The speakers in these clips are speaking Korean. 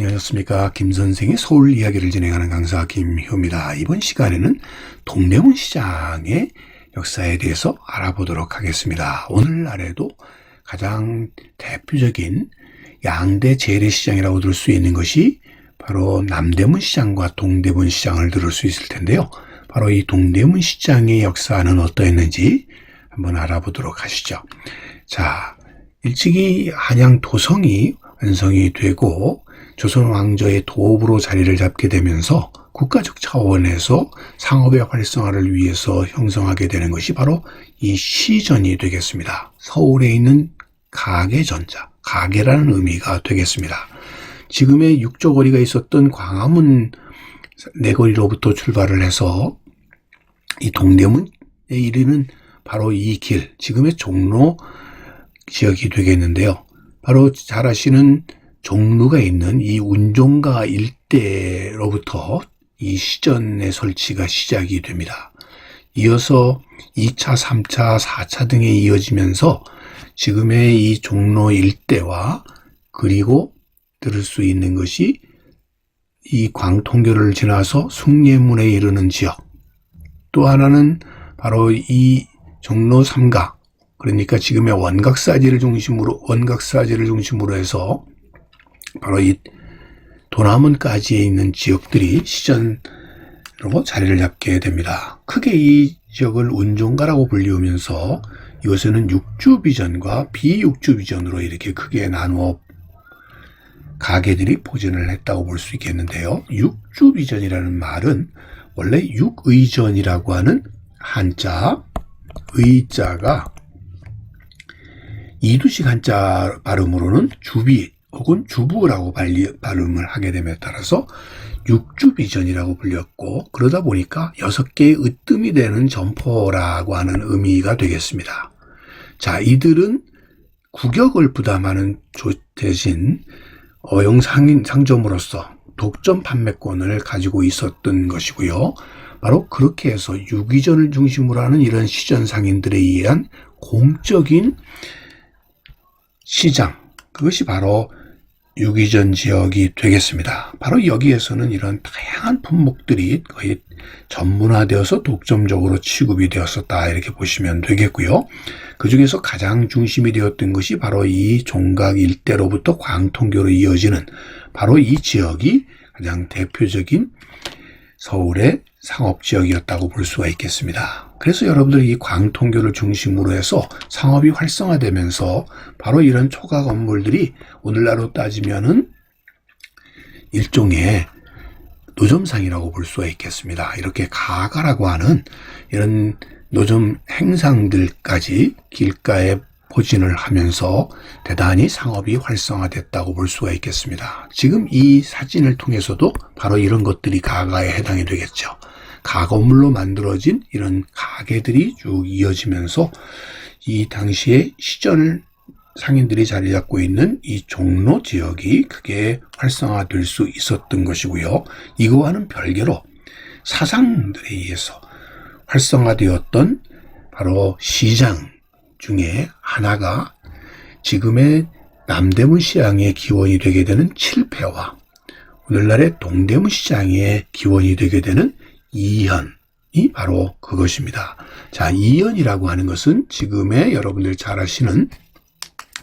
안녕하셨습니까. 김 선생의 서울 이야기를 진행하는 강사 김효입니다. 이번 시간에는 동대문 시장의 역사에 대해서 알아보도록 하겠습니다. 오늘날에도 가장 대표적인 양대 재래시장이라고 들을 수 있는 것이 바로 남대문 시장과 동대문 시장을 들을 수 있을 텐데요. 바로 이 동대문 시장의 역사는 어떠했는지 한번 알아보도록 하시죠. 자, 일찍이 한양 도성이 완성이 되고 조선 왕조의 도읍으로 자리를 잡게 되면서 국가적 차원에서 상업의 활성화를 위해서 형성하게 되는 것이 바로 이 시전이 되겠습니다. 서울에 있는 가계전자, 가계라는 의미가 되겠습니다. 지금의 육조거리가 있었던 광화문 내거리로부터 출발을 해서 이 동대문에 이르는 바로 이 길, 지금의 종로 지역이 되겠는데요. 바로 잘 아시는 종로가 있는 이 운종가 일대로부터 이 시전의 설치가 시작이 됩니다. 이어서 2차, 3차, 4차 등에 이어지면서 지금의 이 종로 일대와 그리고 들을 수 있는 것이 이 광통교를 지나서 숭례문에 이르는 지역. 또 하나는 바로 이 종로 3가 그러니까 지금의 원각사지를 중심으로 원각사지를 중심으로 해서 바로 이 도남원까지에 있는 지역들이 시전으로 자리를 잡게 됩니다. 크게 이 지역을 운종가라고 불리우면서 이것에는 육주 비전과 비육주 비전으로 이렇게 크게 나누어 가게들이 포진을 했다고 볼 수 있겠는데요. 육주 비전이라는 말은 원래 육의전이라고 하는 한자 의자가 이두식 한자 발음으로는 주비 혹은 주부라고 발음을 하게 됨에 따라서 육주 비전이라고 불렸고 그러다 보니까 여섯 개의 으뜸이 되는 점포라고 하는 의미가 되겠습니다. 자, 이들은 구격을 부담하는 대신 어용 상점으로서 독점 판매권을 가지고 있었던 것이고요. 바로 그렇게 해서 유기전을 중심으로 하는 이런 시전 상인들에 의한 공적인 시장, 그것이 바로 유기전 지역이 되겠습니다. 바로 여기에서는 이런 다양한 품목들이 거의 전문화되어서 독점적으로 취급이 되었었다 이렇게 보시면 되겠고요. 그 중에서 가장 중심이 되었던 것이 바로 이 종각 일대로부터 광통교로 이어지는 바로 이 지역이 가장 대표적인 서울의 상업 지역이었다고 볼 수가 있겠습니다. 그래서 여러분들이 이 광통교를 중심으로 해서 상업이 활성화되면서 바로 이런 초가 건물들이 오늘날로 따지면은 일종의 노점상이라고 볼 수가 있겠습니다. 이렇게 가가라고 하는 이런 노점 행상들까지 길가에 포진을 하면서 대단히 상업이 활성화됐다고 볼 수가 있겠습니다. 지금 이 사진을 통해서도 바로 이런 것들이 가가에 해당이 되겠죠. 가건물로 만들어진 이런 가게들이 쭉 이어지면서 이 당시에 시절 상인들이 자리 잡고 있는 이 종로 지역이 크게 활성화될 수 있었던 것이고요. 이거와는 별개로 사상들에 의해서 활성화되었던 바로 시장 중에 하나가 지금의 남대문 시장의 기원이 되게 되는 칠패와 오늘날의 동대문 시장의 기원이 되게 되는 이현이 바로 그것입니다. 자, 이현이라고 하는 것은 지금의 여러분들 잘 아시는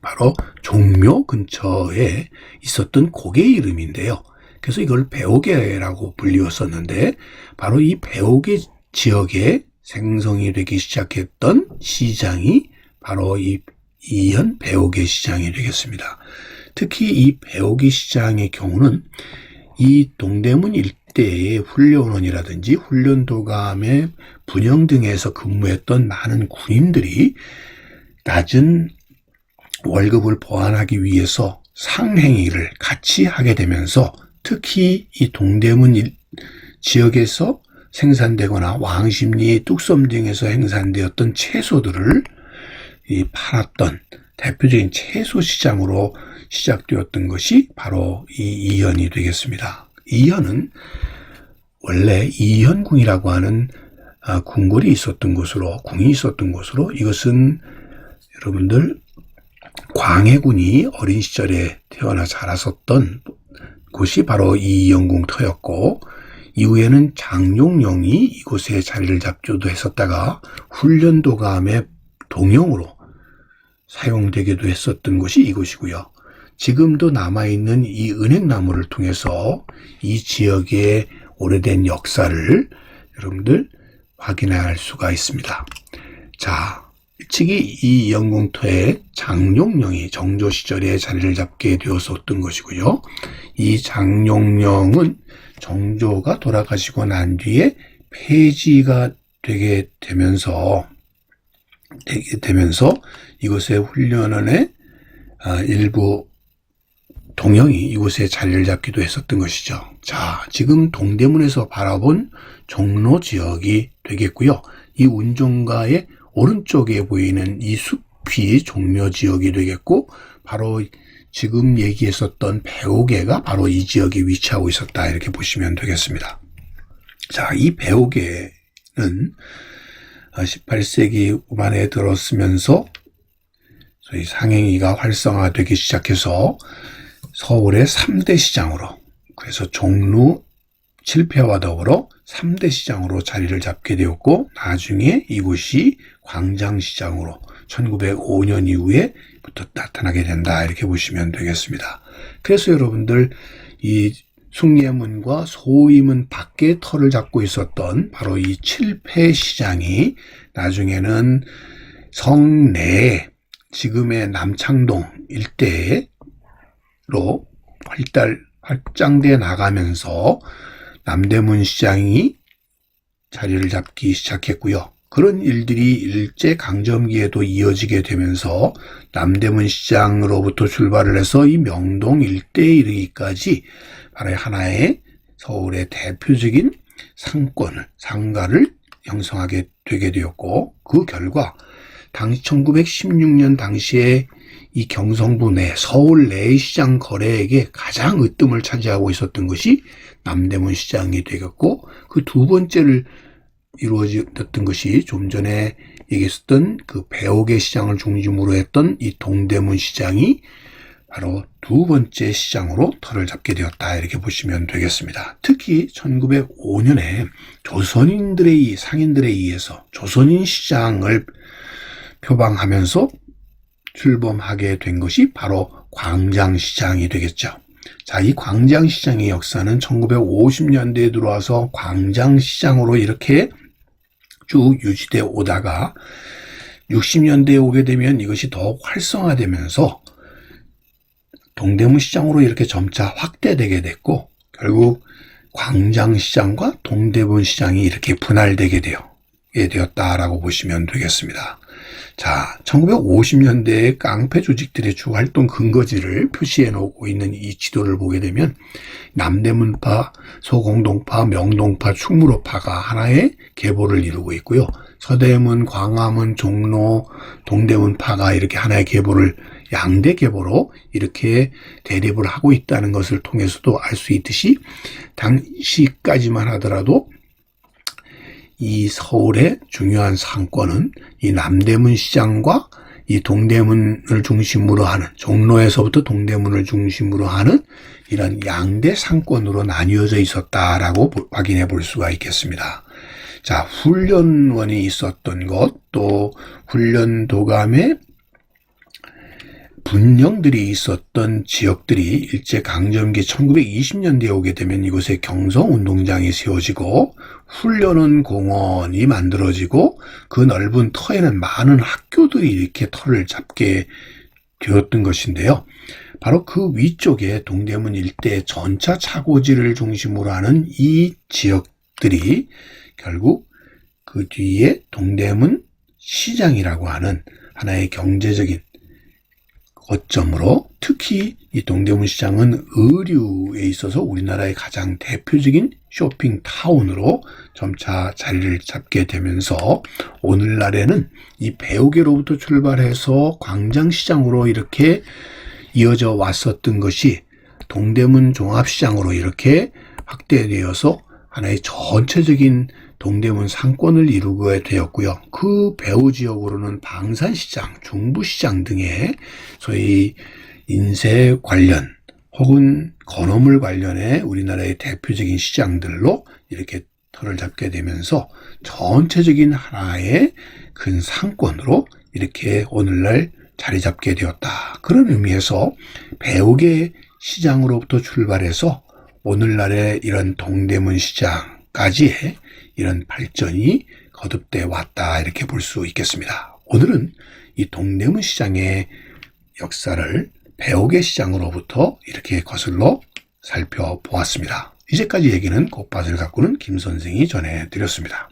바로 종묘 근처에 있었던 고개 이름인데요. 그래서 이걸 배옥계라고 불리웠었는데 바로 이 배옥계 지역에 생성이 되기 시작했던 시장이 바로 이 이현 배옥계 시장이 되겠습니다. 특히 이 배옥계 시장의 경우는 이 동대문 일대의 훈련원이라든지 훈련도감의 분영 등에서 근무했던 많은 군인들이 낮은 월급을 보완하기 위해서 상행위를 같이 하게 되면서 특히 이 동대문 지역에서 생산되거나 왕십리, 뚝섬 등에서 행산되었던 채소들을 팔았던 대표적인 채소 시장으로 시작되었던 것이 바로 이 이현이 되겠습니다. 이현은 원래 이현궁이라고 하는 아, 궁궐이 있었던 곳으로 궁이 있었던 곳으로 이것은 여러분들 광해군이 어린 시절에 태어나 자랐었던 곳이 바로 이 영궁터였고 이후에는 장룡령이 이곳에 자리를 잡기도 했었다가 훈련도감의 동영으로 사용되기도 했었던 곳이 이곳이고요. 지금도 남아있는 이 은행나무를 통해서 이 지역의 오래된 역사를 여러분들 확인할 수가 있습니다. 자, 일찍이 이 영궁터에 장룡령이 정조 시절에 자리를 잡게 되었었던 것이고요. 이 장룡령은 정조가 돌아가시고 난 뒤에 폐지가 되게 되면서 되면서 이곳의 훈련원의 아, 일부 동영이 이곳에 자리를 잡기도 했었던 것이죠. 자, 지금 동대문에서 바라본 종로 지역이 되겠고요. 이 운종가의 오른쪽에 보이는 이 숲이 종묘 지역이 되겠고, 바로 지금 얘기했었던 배우개가 바로 이 지역에 위치하고 있었다. 이렇게 보시면 되겠습니다. 자, 이 배우개는 18세기 후반에 들었으면서 저희 상행위가 활성화되기 시작해서 서울의 3대 시장으로 그래서 종로 7패와 더불어 3대 시장으로 자리를 잡게 되었고 나중에 이곳이 광장시장으로 1905년 이후에부터 나타나게 된다 이렇게 보시면 되겠습니다. 그래서 여러분들 이 숭례문과 소위문 밖에 털을 잡고 있었던 바로 이 7패 시장이 나중에는 성내 지금의 남창동 일대에 로 활달, 확장돼 나가면서 남대문 시장이 자리를 잡기 시작했고요. 그런 일들이 일제 강점기에도 이어지게 되면서 남대문 시장으로부터 출발을 해서 이 명동 일대에 이르기까지 바로 하나의 서울의 대표적인 상권을, 상가를 형성하게 되게 되었고 그 결과 당시 1916년 당시에 이 경성부 내 서울 내 시장 거래액의 가장 으뜸을 차지하고 있었던 것이 남대문 시장이 되겠고 그 두 번째를 이루어졌던 것이 좀 전에 얘기했었던 그 배옥의 시장을 중심으로 했던 이 동대문 시장이 바로 두 번째 시장으로 털을 잡게 되었다 이렇게 보시면 되겠습니다. 특히 1905년에 조선인들의 상인들에 의해서 조선인 시장을 표방하면서 출범하게 된 것이 바로 광장시장이 되겠죠. 자, 이 광장시장의 역사는 1950년대에 들어와서 광장시장으로 이렇게 쭉 유지되어 오다가 60년대에 오게 되면 이것이 더 활성화되면서 동대문 시장으로 이렇게 점차 확대되게 됐고 결국 광장시장과 동대문 시장이 이렇게 분할되게 되어 되었다라고 보시면 되겠습니다. 자, 1950년대의 깡패 조직들의 주 활동 근거지를 표시해 놓고 있는 이 지도를 보게 되면 남대문파, 소공동파, 명동파, 충무로파가 하나의 계보를 이루고 있고요. 서대문, 광화문, 종로, 동대문파가 이렇게 하나의 계보를 양대 계보로 이렇게 대립을 하고 있다는 것을 통해서도 알 수 있듯이 당시까지만 하더라도 이 서울의 중요한 상권은 이 남대문 시장과 이 동대문을 중심으로 하는 종로에서부터 동대문을 중심으로 하는 이런 양대 상권으로 나뉘어져 있었다라고 확인해 볼 수가 있겠습니다. 자, 훈련원이 있었던 것, 또 훈련 도감의 분령들이 있었던 지역들이 일제 강점기 1920년대에 오게 되면 이곳에 경성운동장이 세워지고 훈련원 공원이 만들어지고 그 넓은 터에는 많은 학교들이 이렇게 터를 잡게 되었던 것인데요. 바로 그 위쪽에 동대문 일대 전차 차고지를 중심으로 하는 이 지역들이 결국 그 뒤에 동대문 시장이라고 하는 하나의 경제적인 거점으로 특히 이 동대문 시장은 의류에 있어서 우리나라의 가장 대표적인 쇼핑 타운으로 점차 자리를 잡게 되면서 오늘날에는 이 배우계로부터 출발해서 광장시장으로 이렇게 이어져 왔었던 것이 동대문 종합시장으로 이렇게 확대되어서 하나의 전체적인 동대문 상권을 이루게 되었고요. 그 배후 지역으로는 방산시장, 중부시장 등의 소위 인쇄 관련 혹은 건어물 관련해 우리나라의 대표적인 시장들로 이렇게 털을 잡게 되면서 전체적인 하나의 큰 상권으로 이렇게 오늘날 자리 잡게 되었다. 그런 의미에서 배옥의 시장으로부터 출발해서 오늘날의 이런 동대문 시장 까지의 이런 발전이 거듭돼 왔다. 이렇게 볼 수 있겠습니다. 오늘은 이 동대문 시장의 역사를 배옥의 시장으로부터 이렇게 거슬러 살펴보았습니다. 이제까지 얘기는 꽃밭을 가꾸는 김 선생이 전해드렸습니다.